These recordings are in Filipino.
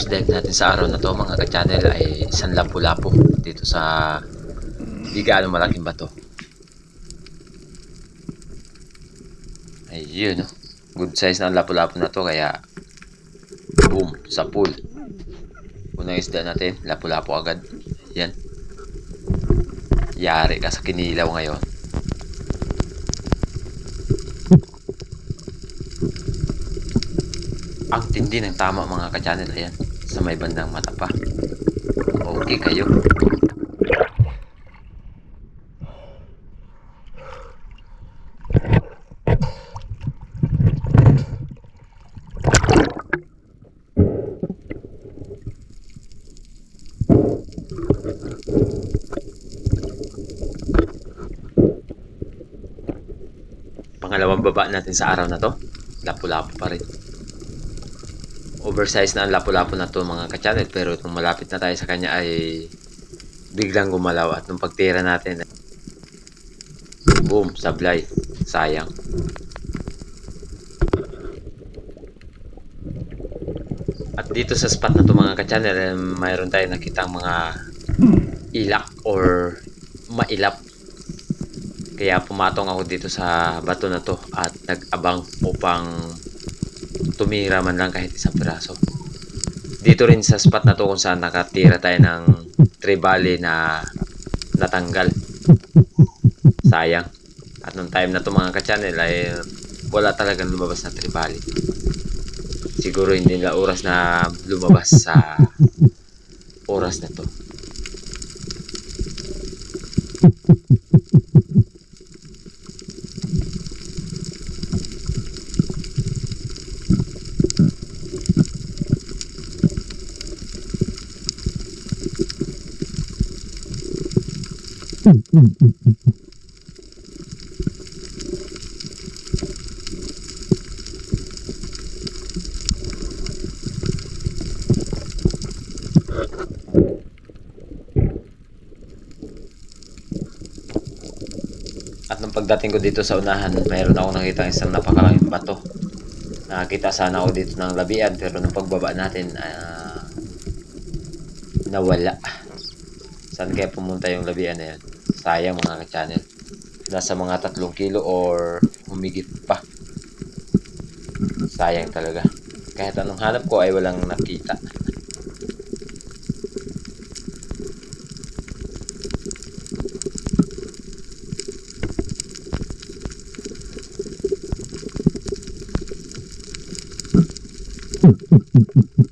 first dive natin sa araw na to mga ka-channel ay isang lapu-lapu dito sa di gaano malaking bato. Ayun no. Good size na ang lapu-lapu na to kaya boom sa pool. Unang isda natin, lapu-lapu agad. Yan. Yari ka sa kinilaw ngayon. Ang tindi ng tama mga ka-channel. Ayan. Sa may bandang mata pa. Okay kayo. Pangalawang baba natin sa araw na to. Lapu-lapu pa rin. Oversize na ang lapu-lapu na to mga ka-channel. Pero nung malapit na tayo sa kanya ay biglang gumalaw. At nung pagtira natin, boom, sablay. Sayang. At dito sa spot na to mga ka-channel, eh, mayroon tayong nakitang mga ilak or mailap kaya pumatong ako dito sa bato na to at nag-abang upang tumira man lang kahit isang piraso. Dito rin sa spot na to kung saan nakatira tayo ng tribali na natanggal. Sayang. At nung time na to mga ka-channel ay wala talagang lumabas na tribali. Siguro hindi nila oras na lumabas sa oras na to. At nung pagdating ko dito sa unahan, mayroon ako nakita isang napakalaking bato. Nakakita sana ako dito ng labian pero nung pagbaba natin, ah, nawala. Saan kaya pumunta yung labian na yan? Sayang mga ka-channel. Nasa mga tatlong kilo or humigit pa. Sayang talaga. Kahit anong hanap ko ay walang nakita.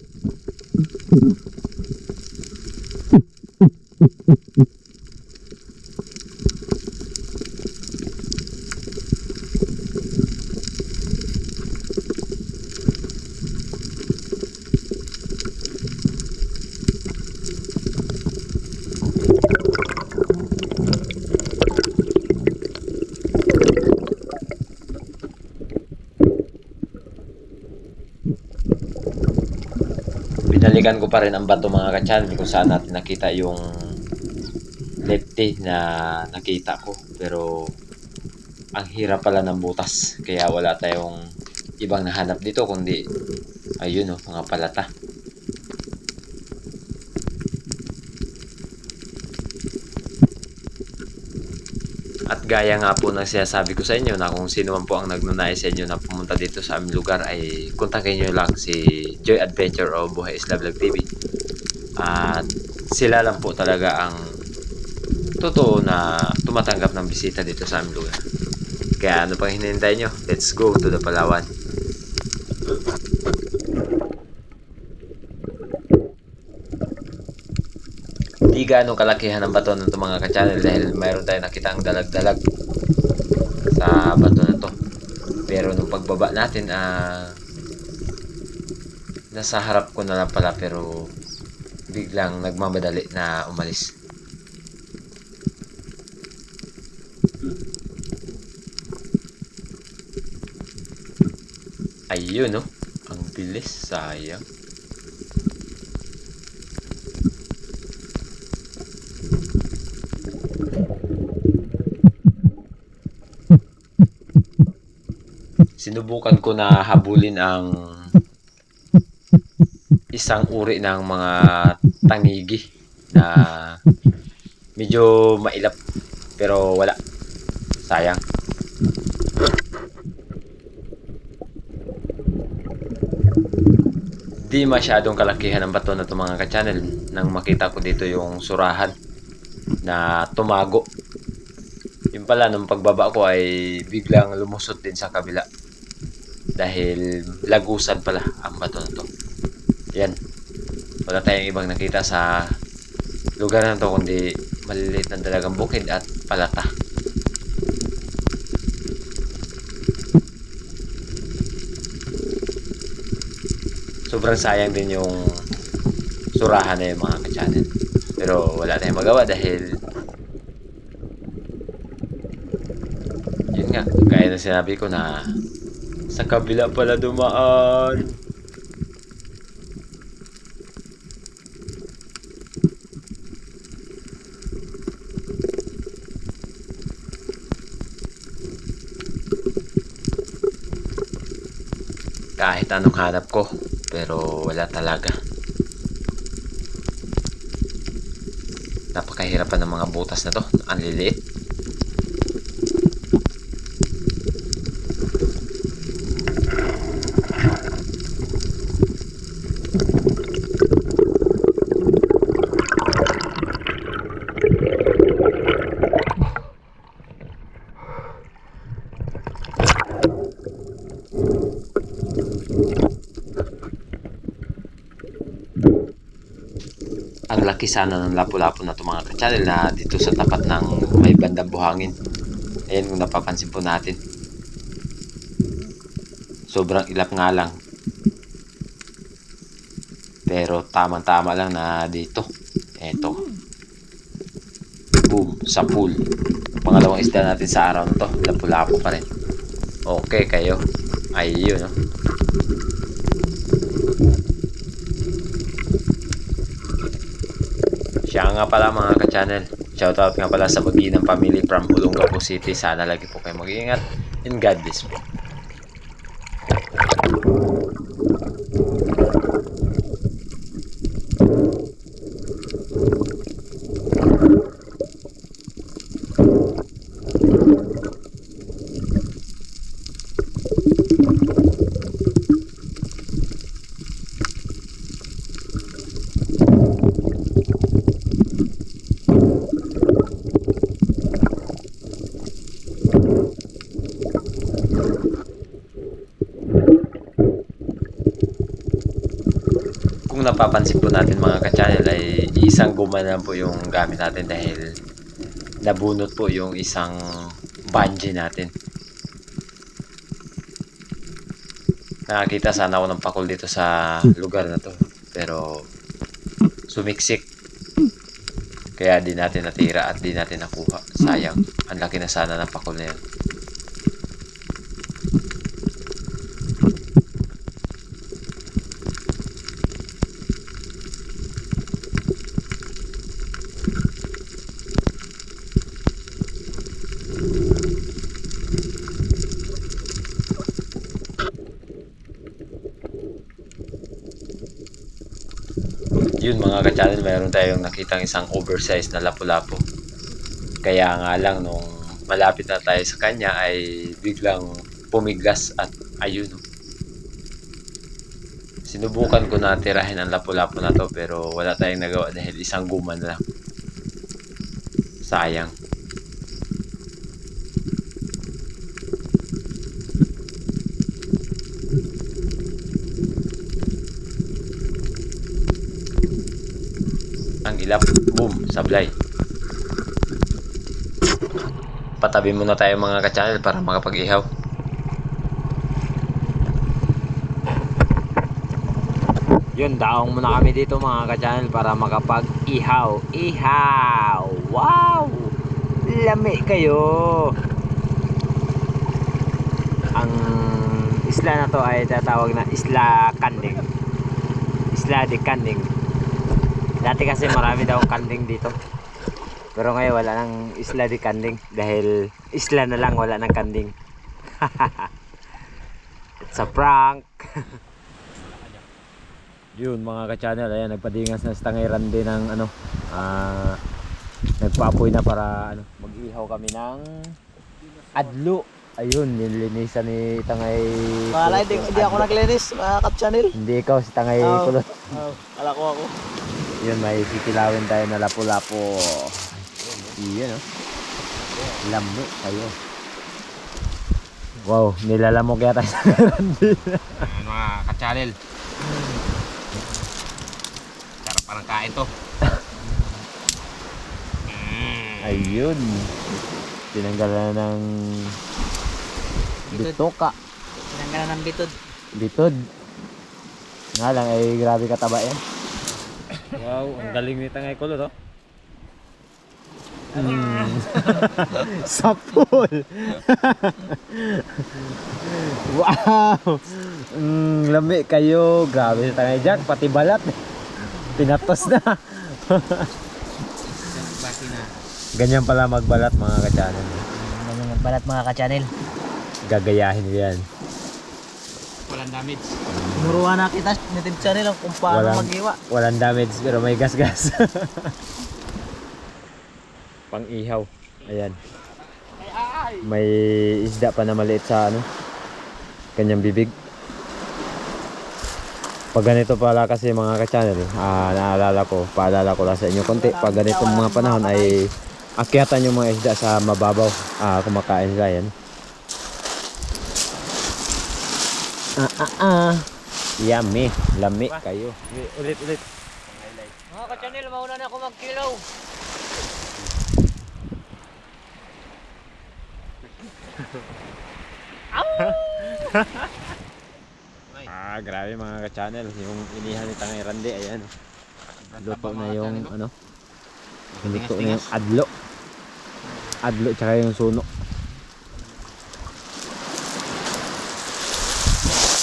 ko pa rin ang bato mga ka-channel kung saan natin nakita yung lefty na nakita ko. Pero ang hirap pala ng butas. Kaya wala tayong ibang nahanap dito kundi ayun oh mga palata At gaya nga po ng sinasabi ko sa inyo na kung sino man po ang nagnunais sa inyo na pumunta dito sa aming lugar ay kontakin nyo lang si Joy Adventure o Buhay Isla Vlog TV. At sila lang po talaga ang totoo na tumatanggap ng bisita dito sa aming lugar. Kaya ano pang hinihintay nyo? Let's go to the Palawan. Di gaano kalakihan ang bato ng mga ka-channel dahil mayroon tayong nakitang dalag-dalag sa bato na to. Pero nung pagbaba natin, ah, nasa harap ko na lang pala pero biglang nagmamadali na umalis. Ayun, no? Ang bilis, sayang. Sinubukan ko na habulin ang isang uri ng mga tangigi na medyo mailap pero wala. Sayang. Di masyadong kalakihan ang bato na ito mga ka-channel nang makita ko dito yung surahan na tumago. Yung pala, nung pagbaba ko ay biglang lumusot din sa kabila. Dahil lagusan pala ang bato na to. Yan. Wala tayong ibang nakita sa lugar na to kundi maliliit na dalagang bukid at palata. Sobrang sayang din yung surahan na yung mga ka-channel. Pero wala tayong magawa dahil yun nga, gaya na sinabi ko na sa kabila pala dumaan. Kahit anong hanap ko, pero wala talaga. Napakahirapan ng mga butas na to. Ang liliit. Ang laki sana ng lapu-lapu na ito mga ka-channel na dito sa tapat ng may bandang buhangin. Ayan kung napapansin po natin. Sobrang ilap nga lang. Pero tamang-tama lang na dito. Eto. Boom. Sa pool. Pangalawang isda natin sa araw na to. Lapu-lapu pa rin. Okay kayo. Ayun. No? Siya nga pala mga ka-channel. Shoutout nga pala sa Baginang Family from Olongapo City. Sana lagi po kayo mag-iingat. And God bless po. Kung napapansin po natin mga ka-channel ay isang guma na po yung gamit natin dahil nabunot po yung isang bungee natin. Nakakita sana ako ng pakul dito sa lugar na to. Pero sumiksik. Kaya di natin natira at di natin nakuha. Sayang. Ang laki na sana ng pakul na. Yun mga mayroon tayong nakitang isang oversized na lapu-lapu. Kaya nga lang nung malapit na tayo sa kanya ay biglang pumiglas at ayun. Sinubukan ko na tirahin ang lapu-lapu na to pero wala tayong nagawa dahil isang guma na lang. Sayang. ang ilap, boom, sablay. Patabi muna tayo mga ka-channel para makapag-ihaw. Yun, daong muna kami dito mga ka-channel para makapag-ihaw. Ihaw! Wow! Lami kayo! Ang isla na to ay tatawag na Isla Kanding. Isla de Kanding. Dati kasi marami daw kanding dito. Pero ngayon wala nang isla di kanding dahil isla na lang wala nang kanding. It's a prank. Yun mga ka-channel, ayan nagpadingas na si Tangay Rande ng ano, ah nagpapoy na para ano, mag-ihaw kami ng adlo. Ayun, nilinisan ni Tangay Wala, Kulot hindi, hindi ako naglinis, mga kap channel. Hindi ikaw, si Tangay Oo. Kulot. Oh, kala ko ako. Yun, may kikilawin tayo na lapo-lapo. Iyan, oh. Lamo kayo. Wow, nilalamok yata Tangay Rande. Ayan mga ka-channel. Sarap parang kain to. Mm. Ayun. Tinanggalan na ng bitoka. Tinanggalan ng bitod. Bitod. Nga lang ay grabe kataba yan. Wow, ang galing ni Tangay Kulot oh. Mm. Sapul. wow. Mm, lami kayo. Grabe si Tangay Jack, pati balat. Pinatos na. Ganyan pala magbalat mga ka-channel. Ganyan yung balat mga ka-channel. Gagayahin ko yan. Walang damage. Tinuruan na kita native channel kung paano Walang- mag-iwa. Walang damage pero may gas-gas. Pang ihaw. Ayan. May isda pa na maliit sa ano. Kanyang bibig. Pag ganito pala kasi mga ka-channel, ah, naalala ko, paalala ko lang sa inyo konti. Pag ganitong mga panahon ay akyatan yung mga isda sa mababaw. Ah, kumakain sila yan. Ah, ah, ah. Yummy. Lami kayo. Ulit, ulit. Mga ka-channel, mauna na ako mag-kilaw. Ah, grabe mga ka-channel. Yung inihan ni Tangay Rande, ayan. Luto na yung ano. Luto na yung adlo. Adlo tsaka yung suno.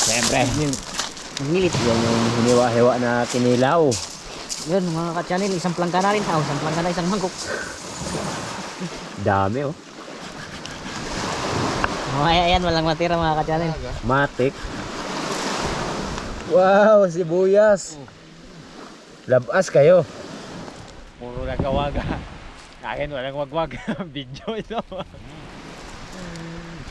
Siyempre, Magnilit. yan yung hiniwa-hiwa na kinilaw. Yun mga ka-channel, isang plangka na rin. Oh, isang plangka na isang mangkok. Dami oh. Oh, ayan, walang matira mga ka-channel. Matik. Wow, sibuyas. Labas kayo. Puro nagawaga. Akin walang wagwag. video ito.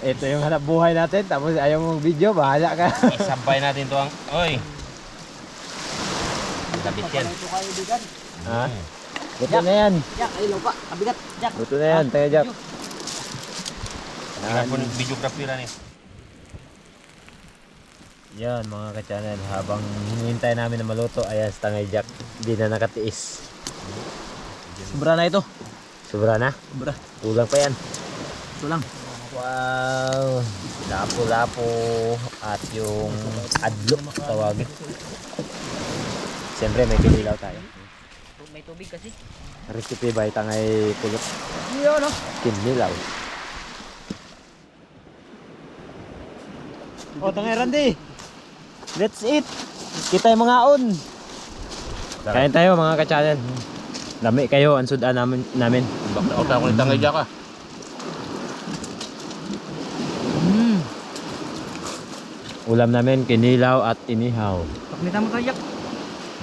Ito yung hanap buhay natin. Tapos ayaw mong video, bahala ka. Isabay natin to ang... Oy! Labit yan. Ito kayo bigan. ha? Luto na yan. Jack, ay lupa. Kabigat. Jack. Luto na yan, tayo Jack. Yan po ng videography lang eh. Yan mga ka-channel, habang hinihintay namin na maluto, ayan sa tangay Jack, hindi na nakatiis. Sobra na ito. Sobra na, Sobra. kulang pa yan. Ito lang. Wow! Lapo-lapo at yung adlo tawagin. Siyempre may kinilaw tayo. May tubig kasi. Recipe by tangay kulot Yun, no? kinilaw. O tangay Randy! Let's eat! Kita yung mga on! Kain tayo mga ka-channel. Lami kayo ang sudan namin. namin. Bakit ako ni Tangay Jack ah. Ulam namin kinilaw at inihaw. Paknita mo tayo.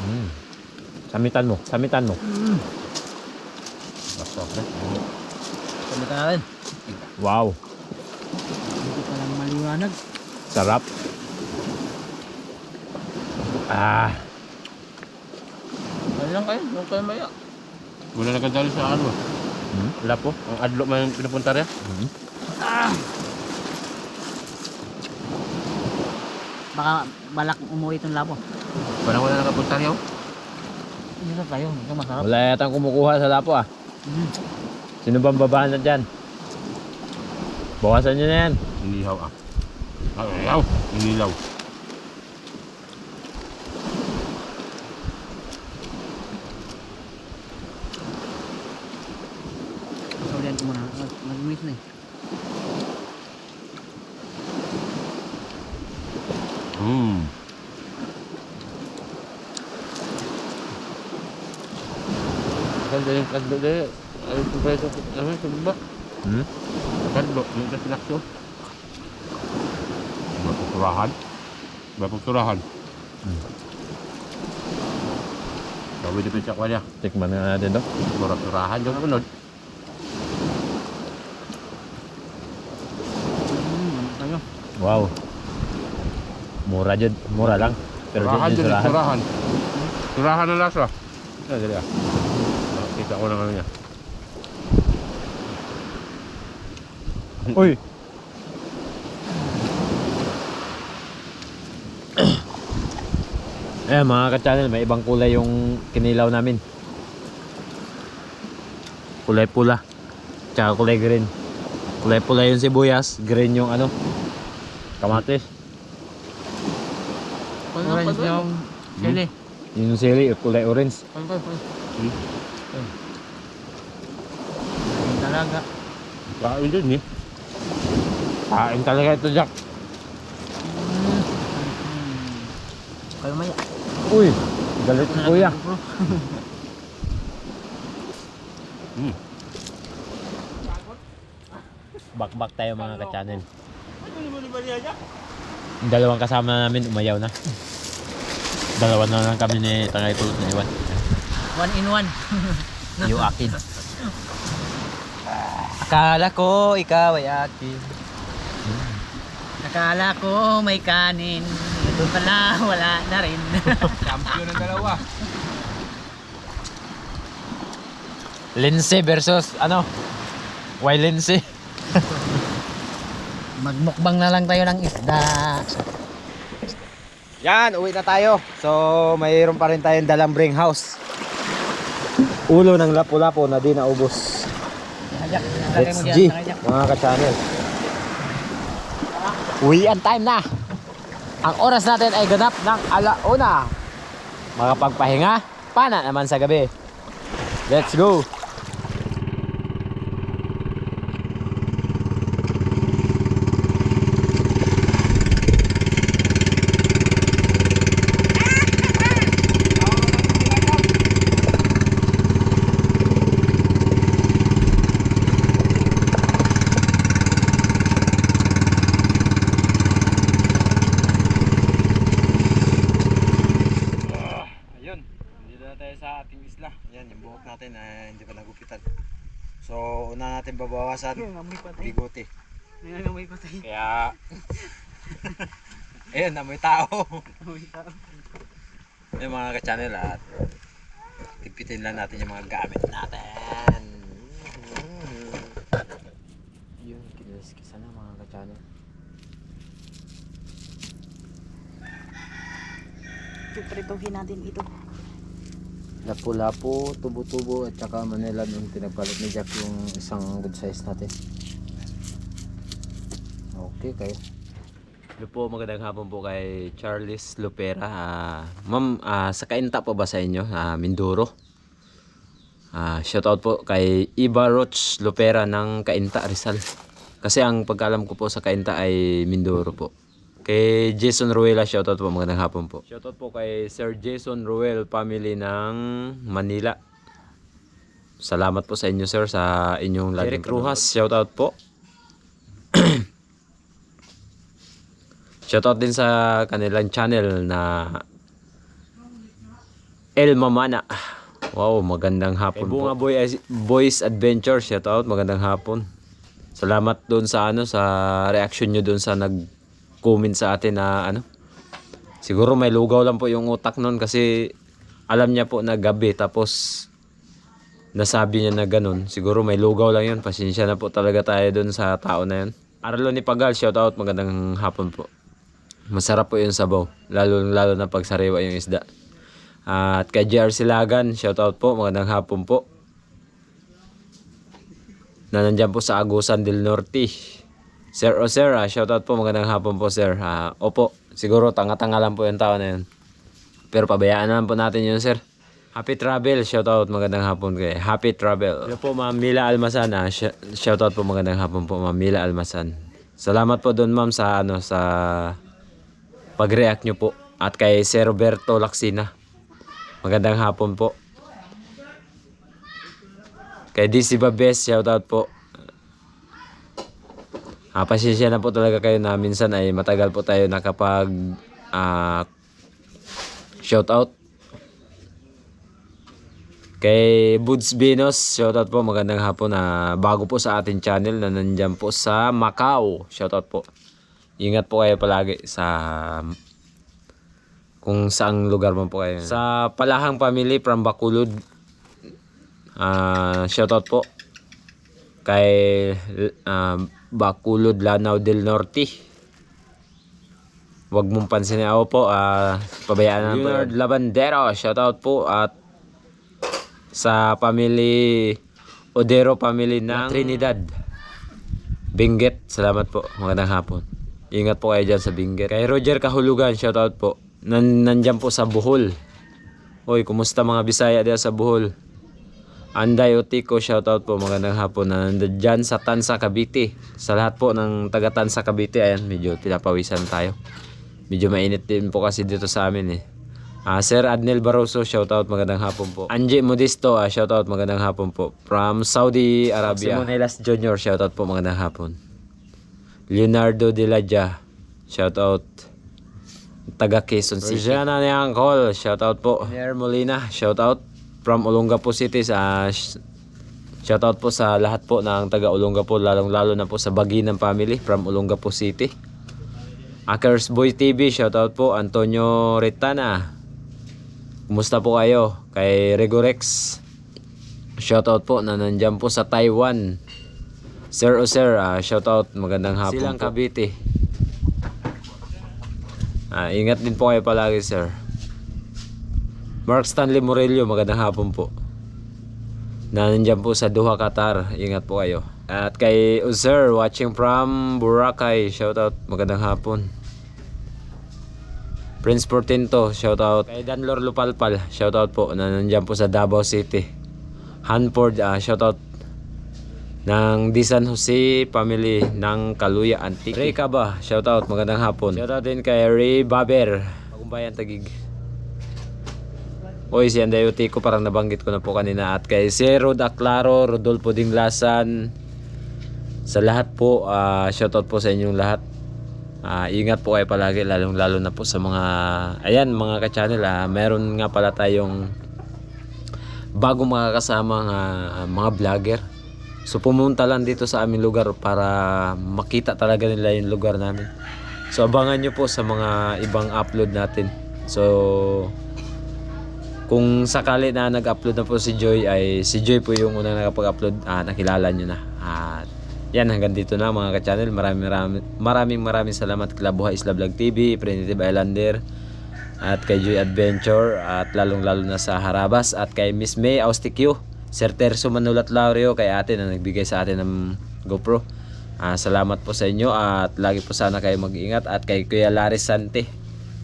Mm. Samitan mo, samitan mo. Hmm. Basta na. Paknita natin. Wow, Hindi pa lang maliwanag. sarap. Ah, Ano lang kayo? Ano kayo maya? Wala nagkadali sa ano. hmm? lapo. Ang adlo man yung pinupunta rin. Hmm? Baka balak umuwi itong lapo. Parang wala nakapunta rin Hindi na tayo. Ito masarap. Wala yatang kumukuha sa lapo ah. Mm. Sino bang babaan na dyan? Bawasan nyo na yan. Inihaw ah. Ah, inihaw. Inilaw. Saulian ko muna. Mag-miss na eh. Hmm. Deh. Ay, ito. Ano yung ba? Hmm? Kadlo. Yung kasi nakso. Maputurahan. Maputurahan. Sabi di pinsa ko niya. Tikman nga natin to. Murag-turahan yung unod. Wow. Mura jud, mura lang. Pero surahan. turahan. Turahan na lasa. Ah, dali ah. Ah, Kita ko na ano niya. Uy. Eh mga ka-channel, may ibang kulay yung kinilaw namin. Kulay pula. Tsaka kulay green. Kulay pula yung sibuyas, green yung ano, kamatis. Orange yung sili. Yung sili, kulay orange. Talaga. Kain din eh. Kain talaga ito, Jack. Kayo maya. Uy, galit si kuya. Hmm. Bakbak tayo mga ka-channel. Yung dalawang kasama namin umayaw na. Dalawa na lang kami ni Tangay Kulot na iwan. One in one. Yung akin. Akala ko ikaw ay akin. Akala ko may kanin. Ito pala wala na rin. Champion ng dalawa. Lindsay versus ano? Why Lindsay? Magmukbang na lang tayo ng isda. Yan, uwi na tayo. So, mayroon pa rin tayong dalang house. Ulo ng lapu-lapu na di naubos. Let's G, mga ka-channel. Uwian time na. Ang oras natin ay ganap ng alauna. Makapagpahinga, pana naman sa gabi. Let's go. Ayun, dito na tayo sa ating isla. Yan, yung buhok natin ay hindi pa nagupitan. So, una natin babawasan bigote. Amoy patay. Kaya, ayun, amoy tao. Amoy tao. yung mga ka-channel at tigpitin lang natin yung mga gamit natin. Yun, kiniskisa na mga ka-channel. Piprituhin natin ito. Lapu-lapu, tubo-tubo at saka Manila yung pinagpalit ni Jack yung isang good size natin. Okay kayo. Hello po, magandang hapon po kay Charles Lupera. Ah, ma'am, ah, sa kainta po ba sa inyo? Ah, Mindoro. Ah, shoutout po kay Iba Roach Lupera ng Kainta Rizal. Kasi ang pagkalam ko po sa Kainta ay Mindoro po. Kay Jason Ruela, shoutout po, magandang hapon po. Shoutout po kay Sir Jason Ruel, family ng Manila. Salamat po sa inyo sir sa inyong laging Eric Ruhas, shoutout po. shoutout din sa kanilang channel na El Mamana. Wow, magandang hapon po. Bunga Boy Boys Adventure, shoutout, magandang hapon. Salamat doon sa ano sa reaction nyo doon sa nag-comment sa atin na ano. Siguro may lugaw lang po yung utak noon kasi alam niya po na gabi tapos nasabi niya na ganun. Siguro may lugaw lang yun. Pasensya na po talaga tayo doon sa tao na yun. Arlo ni Pagal, shoutout, magandang hapon po. Masarap po yung sabaw, lalo lalo na pag sariwa yung isda. At kay JR Silagan, shoutout po, magandang hapon po. Na nandyan po sa Agusan del Norte. Sir Osera, shoutout po, magandang hapon po sir. Ah, opo, siguro tanga-tanga lang po yung tao na yun. Pero pabayaan naman po natin yun sir. Happy Travel, shoutout, magandang hapon kay Happy Travel. Hello po Ma'am Mila Almasan, ah, sh- shoutout po, magandang hapon po Ma'am Mila Almasan. Salamat po doon ma'am sa ano sa pag-react nyo po. At kay Sir Roberto Laksina. Magandang hapon po. Kay DC Babes, shoutout po. Ah, pasensya na po talaga kayo na minsan ay matagal po tayo nakapag ah, shoutout. Kay Buds Binos, shoutout po, magandang hapon na bago po sa ating channel na nandyan po sa Macau. Shoutout po. Ingat po kayo palagi sa kung saang lugar man po kayo. Sa Palahang Family from Bacolod, ah shoutout po kay ah, Bacolod Lanao del Norte. Huwag mong pansinin ako po, ah pabayaan na po. Leonard Labandero, shoutout po at sa family Odero family ng Trinidad. Benguet, salamat po. Magandang hapon. Ingat po kayo dyan sa Benguet. Kay Roger Kahulugan, shoutout po. Nan nandyan po sa Bohol. Hoy, kumusta mga Bisaya diyan sa Bohol? Anday Otiko, shoutout po. Magandang hapon. Na nandyan sa Tansa, Cavite. Sa lahat po ng taga Tansa, Cavite, ayan, medyo pinapawisan tayo. Medyo mainit din po kasi dito sa amin eh. Ah, Sir Adnel Barroso, shoutout, magandang hapon po. Angie Modisto, ah, shoutout, magandang hapon po. From Saudi Arabia. Simonelas Jr., shoutout po, magandang hapon. Leonardo De Ladja, shoutout. Taga Quezon City. Rosiana Niangkol, shoutout po. Nair Molina, shoutout. From Olongapo City, sa shoutout po sa lahat po ng taga Olongapo, lalong lalo na po sa Baginang family from Olongapo City. Akers Boy TV, shoutout po. Antonio Retana, Kumusta po kayo? Kay Regorex. Shoutout po na nandyan po sa Taiwan. Sir o sir, ah, shoutout. Magandang hapon Silang po. Cavite. Ah, ingat din po kayo palagi, sir. Mark Stanley Morello, magandang hapon po. Na po sa Doha, Qatar. Ingat po kayo. At kay Uzer, watching from Boracay. Shoutout, magandang hapon. Prince Portento, shoutout. Kay Danlor Lupalpal, shoutout po na po sa Davao City. Hanford, ah, shoutout ng Di San Jose family ng Kaluya Antique. Ray Kaba, shoutout, magandang hapon. Shoutout din kay Ray Baber, Pagumbayan Tagig. Oy, si Anday Utico parang nabanggit ko na po kanina at kay si Rod Aclaro, Rodolfo Dinglasan. Sa lahat po, ah, shoutout po sa inyong lahat. Ah, ingat po kayo palagi lalong lalo na po sa mga ayan mga ka-channel ah, meron nga pala tayong bagong mga kasama nga mga vlogger. So pumunta lang dito sa aming lugar para makita talaga nila yung lugar namin. So abangan nyo po sa mga ibang upload natin. So kung sakali na nag-upload na po si Joy ay si Joy po yung unang nakapag-upload. Ah, nakilala nyo na. At yan hanggang dito na mga ka-channel. Maraming maraming maraming maraming salamat kay Labuha Isla Vlog TV, Primitive Islander at kay Joy Adventure at lalong lalo na sa Harabas at kay Miss May Austikyo, Sir Terso Manulat Laurio kay ate na nagbigay sa atin ng GoPro. Ah, salamat po sa inyo at lagi po sana kayo mag-ingat at kay Kuya Laris Sante.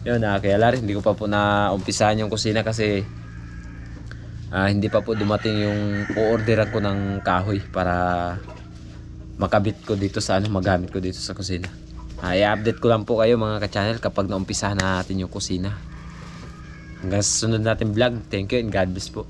Yun, ah, Kuya Laris, hindi ko pa po na umpisahan yung kusina kasi ah, hindi pa po dumating yung orderan ko ng kahoy para makabit ko dito sa ano, magamit ko dito sa kusina. Ah, i-update ko lang po kayo mga ka-channel kapag naumpisahan na natin yung kusina. Hanggang sa sunod natin vlog. Thank you and God bless po.